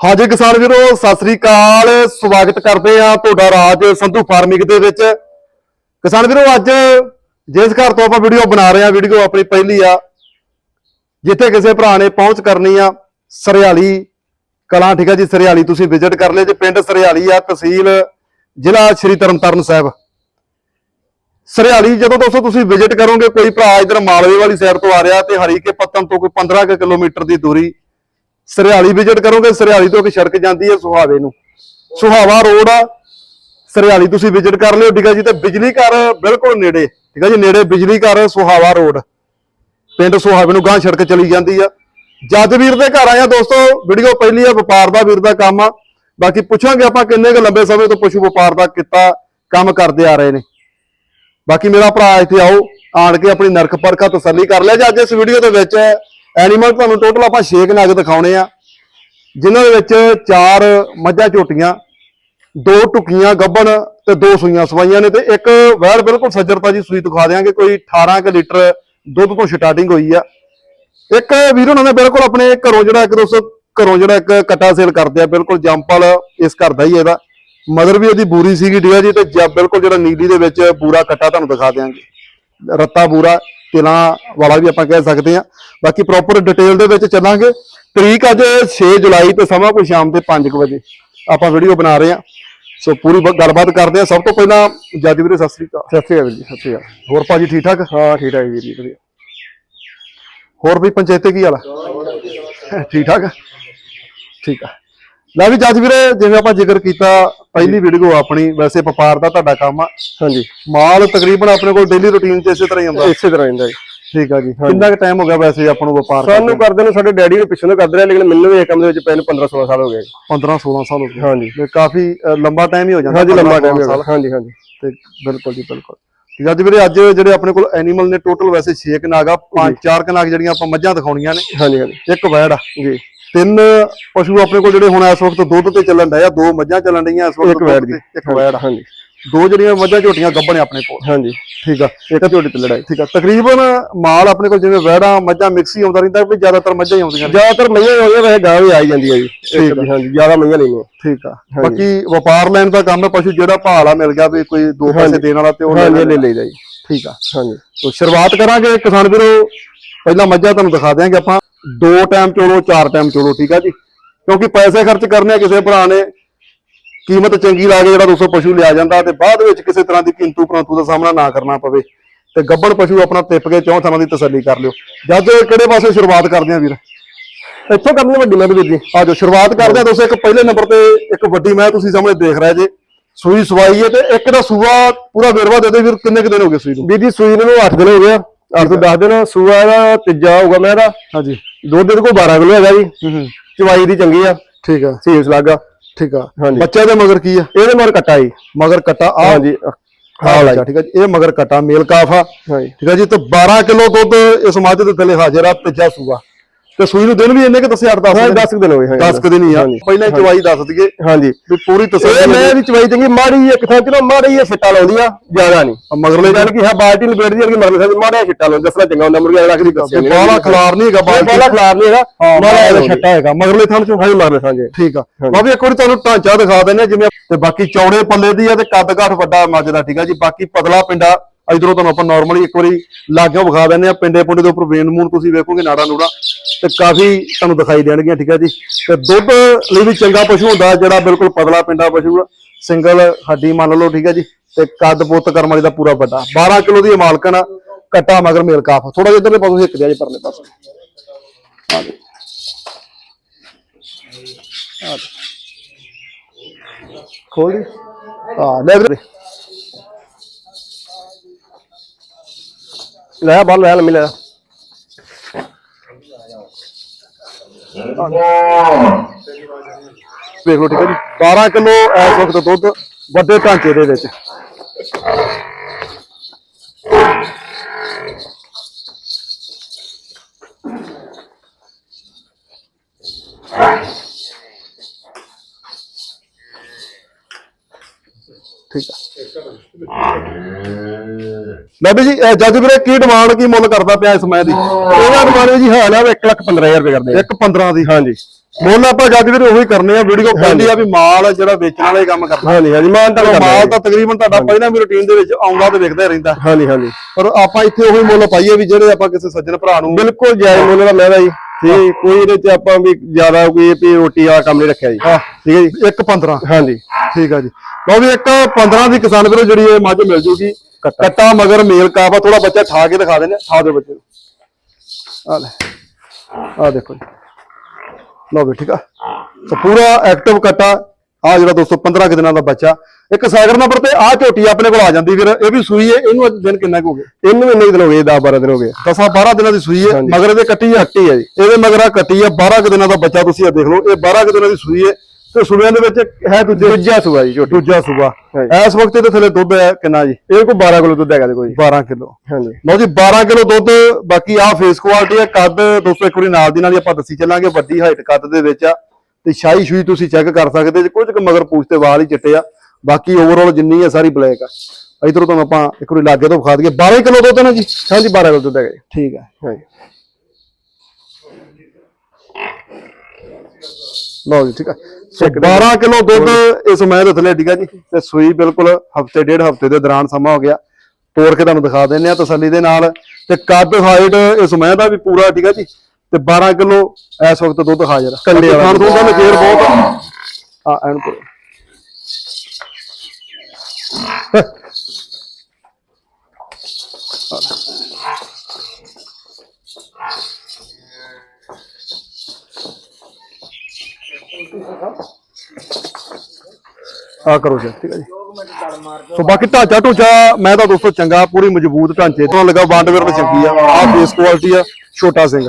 ਹਾਜੀ ਕਿਸਾਨ ਵੀਰੋ, ਸਤਿ ਸ੍ਰੀ ਅਕਾਲ। ਸਵਾਗਤ ਕਰਦੇ ਆ ਤੁਹਾਡਾ ਰਾਜ ਸੰਧੂ ਫਾਰਮਿੰਗ ਦੇ ਵਿੱਚ। ਕਿਸਾਨ ਵੀਰੋ, ਅੱਜ ਜਿਸ ਘਰ ਤੋਂ ਆਪਾਂ ਵੀਡੀਓ ਬਣਾ ਰਹੇ ਆ ਵੀਡੀਓ ਆਪਣੀ ਪਹਿਲੀ ਆ, ਜਿੱਥੇ ਕਿਸੇ ਭਰਾ ਨੇ ਪਹੁੰਚ ਕਰਨੀ ਆ, ਸਰਿਆਲੀ ਕਲਾਂ, ਠੀਕ ਆ ਜੀ, ਸਰਿਆਲੀ ਤੁਸੀਂ ਵਿਜ਼ਿਟ ਕਰ ਲਿਓ ਜੇ, ਪਿੰਡ ਸਰਿਆਲੀ ਆ, ਤਹਿਸੀਲ ਜ਼ਿਲ੍ਹਾ ਸ਼੍ਰੀ ਤਰਨਤਾਰਨ ਸਾਹਿਬ। ਸਰਿਆਲੀ, ਜਦੋਂ ਦੋਸਤੋ ਤੁਸੀਂ ਵਿਜ਼ਿਟ ਕਰੋਗੇ, ਕੋਈ ਭਰਾ ਇਧਰ ਮਾਲਵੇ ਵਾਲੀ ਸਾਈਡ ਤੋਂ ਆ ਰਿਹਾ ਤੇ ਹਰੀਕੇ ਪੱਤਨ ਤੋਂ ਕੋਈ 15 ਕੁ ਕਿਲੋਮੀਟਰ ਦੀ ਦੂਰੀ ਸਰਿਆਲੀ ਵਿਜ਼ਿਟ ਕਰੋਗੇ, ਸਰਿਆਲੀ ਤੋਂ ਇੱਕ ਸੜਕ ਜਾਂਦੀ ਹੈ ਸੁਹਾਵੇ ਨੂੰ। ਸੁਹਾਵਾ ਰੋਡ ਆ, ਸਰਿਆਲੀ ਤੁਸੀਂ ਵਿਜ਼ਿਟ ਕਰ ਲਿਓ, ਠੀਕ ਹੈ ਜੀ, ਤੇ ਬਿਜਲੀ ਘਰ ਬਿਲਕੁਲ ਨੇੜੇ, ਠੀਕ ਹੈ ਜੀ, ਨੇੜੇ ਬਿਜਲੀ ਘਰ ਸੁਹਾਵਾ ਰੋਡ। ਪਿੰਡ ਸੁਹਾਵੇ ਨੂੰ ਗਾਂ ਸੜਕ ਚਲੀ ਜਾਂਦੀ ਆ। ਜੱਜ ਵੀਰ ਦੇ ਘਰ ਆਇਆ ਦੋਸਤੋ, ਵੀਡੀਓ ਪਹਿਲੀ ਆ, ਵਪਾਰ ਦਾ ਵੀਰ ਦਾ ਕੰਮ ਆ। ਬਾਕੀ ਪੁੱਛਾਂਗੇ ਆਪਾਂ ਕਿੰਨੇ ਕੁ ਲੰਬੇ ਸਮੇਂ ਤੋਂ ਪਸ਼ੂ ਵਪਾਰ ਦਾ ਕਿੱਤਾ, ਕੰਮ ਕਰਦੇ ਆ ਰਹੇ ਨੇ। ਬਾਕੀ ਮੇਰਾ ਭਰਾ ਇੱਥੇ ਆਓ, ਆਣ ਕੇ ਆਪਣੀ ਨਰਕ ਪਰਖਾ ਤਸੱਲੀ ਕਰ ਲਿਆ। ਜੇ ਅੱਜ ਇਸ ਵੀਡੀਓ ਦੇ ਵਿੱਚ ਐਨੀਮਲ ਤੁਹਾਨੂੰ ਟੋਟਲ ਆਪਾਂ 6 ਨਗ ਦਿਖਾਉਣੇ ਆ। ਜਿਨ੍ਹਾਂ ਦੇ ਵਿੱਚ ਚਾਰ ਮੱਝਾਂ ਝੋਟੀਆਂ, ਦੋ ਟੁਕੀਆਂ ਗੱਬਣ ਤੇ ਦੋ ਸੂਈਆਂ ਸਵਾਈਆਂ ਨੇ ਤੇ ਇੱਕ ਵੈਰ ਬਿਲਕੁਲ ਸੱਜਰਤਾ ਜੀ ਸੂਈ ਦਿਖਾ ਦਿਆਂਗੇ, ਕੋਈ 18 ਕੁ ਲੀਟਰ ਦੁੱਧ ਤੋਂ ਸਟਾਰਟਿੰਗ ਹੋਈ ਆ। ਇੱਕ ਵੀਰ ਉਹਨਾਂ ਨੇ ਬਿਲਕੁਲ ਆਪਣੇ ਘਰੋਂ ਜਿਹੜਾ ਇੱਕ ਦੋਸਤ, ਘਰੋਂ ਜਿਹੜਾ ਇੱਕ ਕਟਾ ਸੇਲ ਕਰਦੇ ਆ, ਬਿਲਕੁਲ ਜੰਪਲ ਇਸ ਘਰ ਦਾ ਹੀ ਇਹਦਾ। ਮਦਰ ਵੀ ਉਹਦੀ ਬੂਰੀ ਸੀਗੀ ਠੀਕ ਜੀ ਤੇ ਜ- ਬਿਲਕੁਲ ਜਿਹੜਾ ਨੀਲੀ ਦੇ ਵਿੱਚ ਪੂਰਾ ਕਟਾ ਤੁਹਾਨੂੰ ਦਿਖਾ ਦਿਆਂਗੇ। ਰੱਤਾ ਬੂਰਾ ਤਿਲਾਂ ਵਾਲਾ ਵੀ ਆਪਾਂ ਕਹਿ ਸਕਦੇ ਆ ਬਾਕੀ ਪ੍ਰੋਪਰ ਡਿਟੇਲ ਦੇ ਵਿੱਚ ਚੱਲਾਂਗੇ। ਤਰੀਕ ਅੱਜ 6 ਜੁਲਾਈ ਤੇ ਸਮਾਂ ਕੋਈ ਸ਼ਾਮ ਦੇ 5 ਵਜੇ। ਆਪਾਂ ਵੀਡੀਓ ਬਣਾ ਰਹੇ ਆ ਸੋ ਪੂਰੀ ਗੱਲਬਾਤ ਕਰਦੇ ਆ ਸਭ ਤੋਂ ਪਹਿਲਾਂ ਜੱਜ ਵੀਰੇ ਸਤਿ ਸ੍ਰੀ ਅਕਾਲ। ਸਤਿ ਸ਼੍ਰੀ ਅਕਾਲ ਜੀ ਸਤਿ ਸ਼੍ਰੀ ਅਕਾਲ। ਹੋਰ ਭਾਜੀ ਠੀਕ ਠਾਕ? ਹਾਂ ਠੀਕ ਠਾਕ ਵੀਰ ਜੀ ਵਧੀਆ। ਹੋਰ ਵੀ ਪੰਚਾਇਤੇ ਕੀ ਹਾਲ ਠੀਕ ਠਾਕ? ਠੀਕ ਆ। ਲੈ ਵੀ ਜੱਜ ਵੀਰੇ ਜਿਵੇਂ ਆਪਾਂ ਜ਼ਿਕਰ ਕੀਤਾ ਪਹਿਲੀ ਵੀਡੀਓ ਆਪਣੀ ਵੈਸੇ ਵਪਾਰ ਦਾ ਤੁਹਾਡਾ ਕੰਮ ਆ। ਹਾਂਜੀ। ਮਾਲ ਤਕਰੀਬਨ ਆਪਣੇ ਕੋਲ ਡੇਲੀ ਰੁਟੀਨ 'ਚ ਇਸੇ ਤਰ੍ਹਾਂ ਹੀ ਹੁੰਦਾ। ਇਸੇ ਤਰ੍ਹਾਂ ਹੁੰਦਾ ਜੀ। ਠੀਕ ਆ ਜੀ। ਕਿੰਨਾ ਕੁ ਟਾਈਮ ਹੋ ਗਿਆ ਵੈਸੇ ਆਪਾਂ ਨੂੰ ਵਪਾਰ ਸਾਨੂੰ ਕਰਦੇ ਨੇ ਸਾਡੇ ਡੈਡੀ ਨੇ ਪਿੱਛੋਂ ਤੋਂ ਕਰਦੇ ਰਹੇ ਲੇਕਿਨ ਮੈਨੂੰ ਵੀ ਇਹ ਕੰਮ ਦੇ ਵਿੱਚ ਪੈਨ 15 16 ਸਾਲ ਹੋ ਗਏ ਜੀ। 15 16 ਸਾਲ ਹੋ ਗਏ। ਹਾਂਜੀ। ਤੇ ਕਾਫੀ ਲੰਬਾ ਟਾਈਮ ਹੀ ਹੋ ਜਾਂਦਾ ਹਾਂਜੀ 15 ਲੰਮਾ ਟਾਈਮ ਸਾਲ। ਹਾਂਜੀ ਹਾਂਜੀ। ਤੇ ਬਿਲਕੁਲ ਜੀ ਬਿਲਕੁਲ। ਠੀਕ ਆ ਅੱਜ ਵੀਰੇ ਅੱਜ ਜਿਹੜੇ ਆਪਣੇ ਕੋਲ ਐਨੀਮਲ ਨੇ ਟੋਟਲ ਵੈਸੇ 6 ਕਨਾਗ ਆ ਪੰਜ ਚਾਰ ਕਨਾਗ ਜਿਹੜੀਆਂ ਆਪਾਂ ਮੱਝਾਂ ਦਿਖਾਉਣੀਆਂ ਨੇ। ਹਾਂਜੀ ਹਾਂਜੀ। ਇੱਕ ਵੈੜ ਆ। ਜੀ। ਤਿੰਨ ਪਸ਼ੂ ਆਪਣੇ ਕੋਲ ਜਿਹੜੇ ਹੁਣ ਇਸ ਵਕਤ ਦੁੱਧ ਤੇ ਚੱਲਣ ਡਏ ਆ ਦੋ ਮੱਝਾਂ ਚੱਲਣ ਡਈਆਂ ਇਸ ਵਕਤ ਇੱਕ ਵੈੜ ਤੇ, ਇੱਕ ਵੈੜ ਆ। ਹਾਂਜੀ। ਦੋ ਜਿਹੜੀਆਂ ਮੱਝਾਂ ਝੋਟੀਆਂ ਗੱਬਣ ਆ ਆਪਣੇ ਕੋਲ। ਹਾਂਜੀ। ਠੀਕ ਆ। ਇੱਕ ਝੋਟੀ ਤੇ ਲੜਾਈ। ਠੀਕ ਆ। ਤਕਰੀਬਨ ਮਾਲ ਆਪਣੇ ਕੋਲ ਜਿਵੇਂ ਵੈੜਾਂ ਮੱਝਾਂ ਮਿਕਸ ਹੀ ਆਉਂਦਾ ਰਹਿੰਦਾ ਵੀ ਜ਼ਿਆਦਾਤਰ ਮੱਝਾਂ ਹੀ ਆਉਂਦੀਆਂ ਜ਼ਿਆਦਾਤਰ ਮਈਆਂ ਹੀ ਆਉਂਦੀਆਂ ਵੈਸੇ ਗਾਂ ਵੀ ਆ ਹੀ ਜਾਂਦੀ ਹੈ ਜੀ ਠੀਕ ਦੀ, ਹਾਂਜੀ ਜ਼ਿਆਦਾ ਮਈਆਂ ਲੈਣੀਆਂ ਠੀਕ ਆ। ਬਾਕੀ ਵਪਾਰ ਲੈਣ ਦਾ ਕੰਮ ਹੈ ਪਸ਼ੂ ਜਿਹੜਾ ਭਾਅ ਮਿਲ ਗਿਆ ਵੀ ਕੋਈ ਦੋ ਪੈਸੇ ਦੇਣ ਵਾਲਾ ਤੇ ਉਹ। ਲੈ ਲਈਦਾ ਜੀ। ਠੀਕ ਆ। ਹਾਂਜੀ। ਤੋ ਸ਼ੁਰੂਆਤ ਕਰਾਂਗੇ ਕਿਸਾਨ ਵੀਰੋ। ਪਹਿਲਾਂ ਮੱਝਾਂ ਤੁਹਾਨੂੰ ਦਿਖਾ ਦਿਆਂਗੇ ਆਪਾਂ। ਦੋ ਟਾਈਮ ਚੋਲੋ ਚਾਰ ਟਾਈਮ ਚੋਲੋ ਠੀਕ ਆ ਜੀ? ਕਿਉਂਕਿ ਪੈਸੇ ਖਰਚ ਕਰਨੇ ਆ ਕਿਸੇ ਭਰਾ ਨੇ ਕੀਮਤ ਚੰਗੀ ਲਾ ਕੇ ਜਿਹੜਾ 200 ਪਸ਼ੂ ਲਿਆ ਜਾਂਦਾ ਤੇ ਬਾਅਦ ਵਿੱਚ ਕਿਸੇ ਤਰ੍ਹਾਂ ਦੀ ਕਿੰਤੂ ਪ੍ਰੰਤੂ ਦਾ ਸਾਹਮਣਾ ਨਾ ਕਰਨਾ ਪਵੇ ਤੇ ਗੱਬਣ ਪਸ਼ੂ ਆਪਣਾ ਟਿੱਪ ਕੇ ਚੌਂ ਥਾਂ ਦੀ ਤਸੱਲੀ ਕਰ ਲਿਓ। ਜਦ ਕਿਹੜੇ ਪਾਸੇ ਸ਼ੁਰੂਆਤ ਕਰਦੇ ਆ ਵੀਰ? ਇੱਥੋਂ ਕਰਨੀ ਵੱਡੀ ਮੈਂ ਵੀਰ ਜੀ। ਆ ਜੋ ਸ਼ੁਰੂਆਤ ਕਰਦੇ ਆ ਦੋਸਤੋ ਇੱਕ ਪਹਿਲੇ ਨੰਬਰ ਤੇ ਇੱਕ ਵੱਡੀ ਮੈਂ ਤੁਸੀਂ ਸਾਹਮਣੇ ਦੇਖ ਰਹੇ ਜੇ। ਸੂਈ ਸਵਾਈ ਹੈ ਤੇ ਇੱਕ ਦਾ ਸੂਆ ਪੂਰਾ ਵੇਰਵਾ ਦੇ ਦੇ ਵੀਰ ਕਿੰਨੇ ਕੁ ਦਿਨ ਹੋ ਗਏ ਸੂਈ ਨੂੰ? ਵੀਰ ਜੀ ਸੂਈ ਨੂੰ 8 ਦਿਨ ਹੋ ਗਏ 8 ਤੋਂ 10 ਦਿਨ ਸੂਆ ਦਾ ਤੀਜਾ ਹੋਊਗਾ ਮੈਂ ਦਾ। ਹਾਂਜੀ। ਦੁੱਧ ਦੇ ਕੋਲ 12 ਕਿਲੋ ਹੈਗਾ ਜੀ। ਹੂੰ ਹੂੰ। ਚਵਾਈ ਦੀ ਚੰਗੀ ਆ। ਠੀਕ ਆ। ਸੀਸ ਲੱਗਾ ਠੀਕ ਆ। ਹਾਂਜੀ। ਬੱਚੇ ਦੇ ਮਗਰ ਕੀ ਆ? ਇਹਦੇ ਮਰ ਕੱਟਾ ਜੀ। ਮਗਰ ਕਟਾ ਆ ਹਾਂਜੀ। ਹਾਂ ਅੱਛਾ ਠੀਕ ਆ ਜੀ। ਇਹ ਮਗਰ ਕਟਾ ਮੇਲ ਕਾਫ ਆ। ਹਾਂਜੀ। ਠੀਕ ਆ ਜੀ ਤੇ 12 ਕਿਲੋ ਦੁੱਧ ਇਸ ਮੱਝ ਦੇ ਥੱਲੇ ਹਾਜ਼ਰ ਆ ਤੀਜਾ ਸੂਆ ਤੇ ਸੂਈ ਨੂੰ ਦਿਨ ਵੀ ਇੰਨੇ ਕਿ ਦੱਸੇ 8 10 ਹਾਂ 10 ਦਿਨ ਹੋ ਗਏ ਹਾਂਜੀ 10 ਦਿਨ ਹੀ ਆ। ਪਹਿਲਾਂ ਹੀ ਚਵਾਈ ਦੱਸ ਦਈਏ। ਹਾਂਜੀ। ਵੀ ਪੂਰੀ ਇਹ ਤਸੱਲੀ ਮੈਂ ਵੀ ਚਵਾਈ ਚੰਗੀ ਮਾੜੀ ਇੱਕ ਥਾਂ ਚਲੋ ਮਾੜੀ ਜਿਹੀ ਛਿੱਟਾ ਲਾਉਂਦੀ ਆ ਜ਼ਿਆਦਾ ਨਹੀਂ। ਮਗਰਲੇ ਜਾਨ ਕਿ ਹਾਂ ਬਾਲਟੀ ਲਪੇਟ ਦੀ ਕਿ ਮਰਲੇ ਸਾਹ ਮਾੜਾ ਛਿੱਟਾ ਲਾਉਂਦਾ ਦੱਸਣਾ ਚੰਗਾ ਹੁੰਦਾ ਮੁਰਗਾ ਰੱਖ ਦੀ ਦੱਸਿਆ ਬਾਲਾ ਖਲਾਰ ਨਹੀਂ ਹੈਗਾ ਬਾਲ ਬਾਲਾ ਖਲਾਰ ਨਹੀਂ ਹੈਗਾ ਮਾੜਾ ਜਿਹਾ ਛੱਟਾ ਹੈਗਾ ਮਗਰਲੇ ਥਣ ਚੋਂ। ਹਾਂਜੀ ਮਰਲੇ ਸਾਂਝੇ ਠੀਕ ਆ। ਬਾਬੀ ਇੱਕ ਵਾਰੀ ਤੁਹਾਨੂੰ ਢਾਂਚਾ ਦਿਖਾ ਦਿੰਦੇ ਜਿਵੇਂ ਤੇ ਬਾਕੀ ਚੌੜੇ ਪੱਲੇ ਦੀ ਆ ਤੇ ਕੱਦ ਕਾਠ ਵੱਡਾ ਮੱਝ ਦਾ ਠੀਕ ਆ ਜੀ। ਬਾਕੀ ਪਤਲਾ ਪਿੰਡਾ ਇਧਰੋਂ ਤੁਹਾਨੂੰ ਆਪਾਂ ਨਾਰਮਲੀ ਇੱਕ ਵਾਰੀ ਲਾਗਿਓ ਵਿਖਾ ਦਿੰਦੇ ਆ ਪਿੰਡੇ ਪੁੰਡੇ ਦੇ ਉੱਪਰ ਵੇਨ ਮੂਨ ਤੁਸੀਂ ਵੇਖੋਗੇ, ਨਾੜਾ ਨੂੜਾ। ਤੇ ਕਾਫੀ ਤੁਹਾਨੂੰ ਦਿਖਾਈ ਦੇਣਗੀਆਂ, ਠੀਕ ਆ ਜੀ। ਤੇ ਦੁੱਧ ਲਈ ਵੀ ਚੰਗਾ ਪਸ਼ੂ ਹੁੰਦਾ, ਜਿਹੜਾ ਬਿਲਕੁਲ ਪਤਲਾ ਪਿੰਡਾ ਪਸ਼ੂ ਆ। ਸਿੰਗਲ ਹੱਡੀ ਮੰਨ ਲਓ, ਠੀਕ ਆ ਜੀ। ਤੇ ਕੱਦ ਪੁੱਤ ਕਰਮ ਵਾਲੀ ਦਾ ਪੂਰਾ ਵੱਡਾ। 12 ਕਿਲੋ ਦੀ ਇਹ ਮਾਲਕਣ ਆ ਕੱਟਾ ਮਗਰ ਮੇਲ ਕਾਫ। ਥੋੜਾ ਜਿਹਾ ਇਧਰਲੇ ਪਾਸੋਂ ਇੱਕ ਦਿਆ ਜੀ ਪਰਲੇ ਪਾਸੇ। ਆ ਜੀ। ਖੋਲ ਦੀ ਲੈ ਵੀਰੇ। ਲੈ ਬਾਲ ਲੈ ਮਿਲਿਆ ਵੇਖ ਲਓ, ਠੀਕ ਹੈ ਜੀ। 12 ਕਿਲੋ ਇਸ ਵਕਤ ਦੁੱਧ, ਵੱਡੇ ਢਾਂਚੇ ਦੇ ਵਿੱਚ। ਠੀਕ ਆ ਬਾਬੀ ਜੀ ਜੱਜ ਵੀਰੇ ਕੀ ਡਿਮਾਂਡ ਕੀ ਮੁੱਲ ਕਰਦਾ ਪਿਆ ਇਸ ਮੈਂ ਦੀ? ਇਹਦਾ ਦੁਕਾਨ ਜੀ ਹਾਲ ਆ 1 ਲੱਖ 15000 ਰੁਪਏ ਕਰਦੇ ਆ। ਇੱਕ 15 ਦੀ ਹਾਂਜੀ। ਮੁੱਲ ਆਪਾਂ ਜੱਜ ਵੀਰ ਉਹੀ ਕਰਨੇ ਆ ਵੀਡੀਓ ਪਹਿਲੀ ਆ ਵੀ ਮਾਲ ਜਿਹੜਾ ਵੇਚਣ ਵਾਲੇ ਕੰਮ ਕਰਦਾ। ਹਾਂਜੀ ਹਾਂਜੀ ਮਾਨ ਤਾਂ ਮਾਲ ਤਾਂ ਤਕਰੀਬਨ ਤੁਹਾਡਾ ਪਹਿਲਾਂ ਵੀ ਰੁਟੀਨ ਦੇ ਵਿੱਚ ਆਉਂਦਾ ਤੇ ਵਿਕਦਾ ਹੀ ਰਹਿੰਦਾ। ਹਾਂਜੀ ਹਾਂਜੀ। ਪਰ ਆਪਾਂ ਇੱਥੇ ਉਹੀ ਮੁੱਲ ਪਾਈਏ ਵੀ ਜਿਹੜੇ ਆਪਾਂ ਕਿਸੇ ਸੱਜਣ ਭਰਾ ਨੂੰ ਬਿਲਕੁਲ ਜਾਇਜ਼ ਮੁੱਲ ਦਾ ਮਹਿੰਗਾ ਜੀ ਠੀਕ ਕੋਈ ਇਹਦੇ ਚ ਆਪਾਂ ਵੀ ਜ਼ਿਆਦਾ ਕੋਈ ਵੀ ਰੋਟੀ ਵਾਲਾ ਕੰਮ ਨਹੀਂ ਰੱਖਿਆ ਜੀ। ਠੀਕ ਹੈ ਜੀ। ਇੱਕ 15 ਹਾਂਜੀ। ਠੀਕ ਆ ਜੀ। ਲਓ ਵੀ ਇੱਕ 15 ਦੀ ਕਿਸਾਨ ਵੀਰੋ ਜਿਹੜੀ ਇਹ ਮੱਝ ਮਿਲ ਜੂਗੀ। ਕੱਟਾ। ਮਗਰ ਮੇਲ ਕਾਫਾ ਥੋੜਾ ਬੱਚਾ ਠਾ ਕੇ ਦਿਖਾ ਦਿੰਦੇ ਆ। ਠਾ ਦਿਓ ਬੱਚੇ ਨੂੰ। ਆ ਲੈ ਆ ਦੇਖੋ ਜੀ। ਲਓ ਵੀ ਠੀਕ ਆ। ਸੋ ਪੂਰਾ ਐਕਟਿਵ ਕੱਟਾ। ਆ ਜਿਹੜਾ ਦੋਸਤੋ 15 ਕੁ ਦਿਨਾਂ ਦਾ ਬੱਚਾ। ਇੱਕ ਸਾਗਰ ਨੰਬਰ ਤੇ ਆ ਝੋਟੀ ਆਪਣੇ ਕੋਲ ਆ ਜਾਂਦੀ ਫਿਰ ਇਹ ਵੀ ਸੂਈ ਹੈ ਇਹਨੂੰ ਅੱਜ ਦਿਨ ਕਿੰਨਾ ਕੁ ਹੋ ਗਏ ਇਹਨੂੰ ਇੰਨੇ ਕੁ ਦਿਨ ਹੋ ਗਏ 10 12 ਦਿਨ ਹੋ ਗਏ। 10 12 ਦਿਨਾਂ ਦੀ ਸੂਈ ਹੈ ਹਾਂਜੀ। ਮਗਰ ਇਹਦੇ ਕੱਟੀ ਹੈ ਕੱਟੀ ਹੈ ਜੀ। ਇਹਦੇ ਮਗਰ ਆ ਕੱਟੀ ਹੈ 12 ਕੁ ਦਿਨਾਂ ਦਾ ਬੱਚਾ ਤੁਸੀਂ ਇਹ ਦੇਖ ਲਓ। ਇਹ 12 ਕੁ ਦਿਨਾਂ ਦੀ ਸੂਈ ਹੈ। ਤੇ ਸੂਬਿਆਂ ਦੇ ਵਿੱਚ ਹੈ ਦੂਜੇ ਦੂਜਾ ਸੂਆ ਜੀ ਝੋਟੀ ਦੂਜਾ ਸੂਬਾ। ਇਸ ਵਕਤ ਇਹਦੇ ਥੱਲੇ ਦੁੱਧ ਹੈ ਕਿੰਨਾ ਜੀ? ਇਹ ਕੋਈ 12 ਕਿਲੋ ਦੁੱਧ ਹੈਗਾ ਦੇ ਕੋਈ। 12 ਕਿਲੋ। ਹਾਂਜੀ ਲਓ ਜੀ 12 ਕਿਲੋ ਦੁੱਧ ਬਾਕੀ ਆ ਫੇਸ ਕੁਆਲਿਟੀ ਹੈ ਕੱਦ ਦੋਸਤੋ ਇੱਕ ਵਾਰੀ ਨਾਲ ਦੀ ਨਾਲ ਹੀ ਆਪਾਂ ਦੱਸੀ ਚੱਲਾਂਗੇ ਵੱਡੀ ਹਾਈਟ ਕੱਦ ਦੇ ਵਿੱਚ ਆ। ਤੇ ਸ਼ਾਹੀ ਸ਼ੂਈ ਤੁਸੀਂ ਚੈੱਕ ਕਰ ਸਕਦੇ ਜੇ ਕੁਝ ਕੁ ਮਗਰ ਪੂਛ ਤੇ ਵਾਲ ਹੀ ਚਿੱਟੇ ਆ। ਬਾਕੀ ਓਵਰਆਲ ਜਿੰਨੀ ਹੈ ਸਾਰੀ ਬਲੈਕ ਆ। ਇਧਰੋਂ ਤੁਹਾਨੂੰ ਆਪਾਂ ਇੱਕ ਵਾਰੀ ਲਾਗੇ ਤੋਂ ਵਿਖਾ ਦਈਏ। 12 ਕਿਲੋ ਦੁੱਧ ਨਾ ਜੀ? ਹਾਂਜੀ 12 ਕਿਲੋ ਦੁੱਧ ਹੈਗਾ ਜੀ। ਠੀਕ ਹੈ। ਹਾਂਜੀ ਲਓ ਜੀ ਠੀਕ ਹੈ 12 ਕਿਲੋ ਦੁੱਧ ਇਸ ਮੈਂ ਦੇ ਥੱਲੇ ਠੀਕ ਆ ਜੀ। ਤੇ ਸੂਈ ਬਿਲਕੁਲ ਹਫ਼ਤੇ ਡੇਢ ਹਫ਼ਤੇ ਦੇ ਦੌਰਾਨ ਸਮਾਂ ਹੋ ਗਿਆ। ਤੋੜ ਕੇ ਤੁਹਾਨੂੰ ਦਿਖਾ ਦਿੰਨੇ ਆ ਤਸੱਲੀ ਦੇ ਨਾਲ। ਤੇ ਕੱਦ ਹਾਈਟ ਇਸ ਮੈਂ ਦਾ ਵੀ ਪੂਰਾ ਠੀਕ ਆ ਜੀ। ਤੇ 12 ਕਿਲੋ ਇਸ ਵਕਤ ਦੁੱਧ ਹਾਜ਼ਰ ਕੰਡੇ ਵਾਲਾ ਤੋਂ ਦਾ ਫੇਰ ਬਹੁਤ ਆ। ਐਨ ਕੋ ਆ ਕਰੋ ਜੀ, ਠੀਕ ਹੈ ਜੀ। ਸੋ ਬਾਕੀ ਢਾਂਚਾ ਢੂਚਾ ਮੈਂ ਤਾਂ ਦੋਸਤੋ ਚੰਗਾ, ਪੂਰੀ ਮਜ਼ਬੂਤ ਢਾਂਚੇ ਤੋਂ। ਲੱਗਾ ਵਾਂਡਵੇਰ ਤੇ ਚੰਗੀ ਆ ਆ ਬੇਸ ਕੁਆਲਿਟੀ ਆ, ਛੋਟਾ ਸਿੰਘ।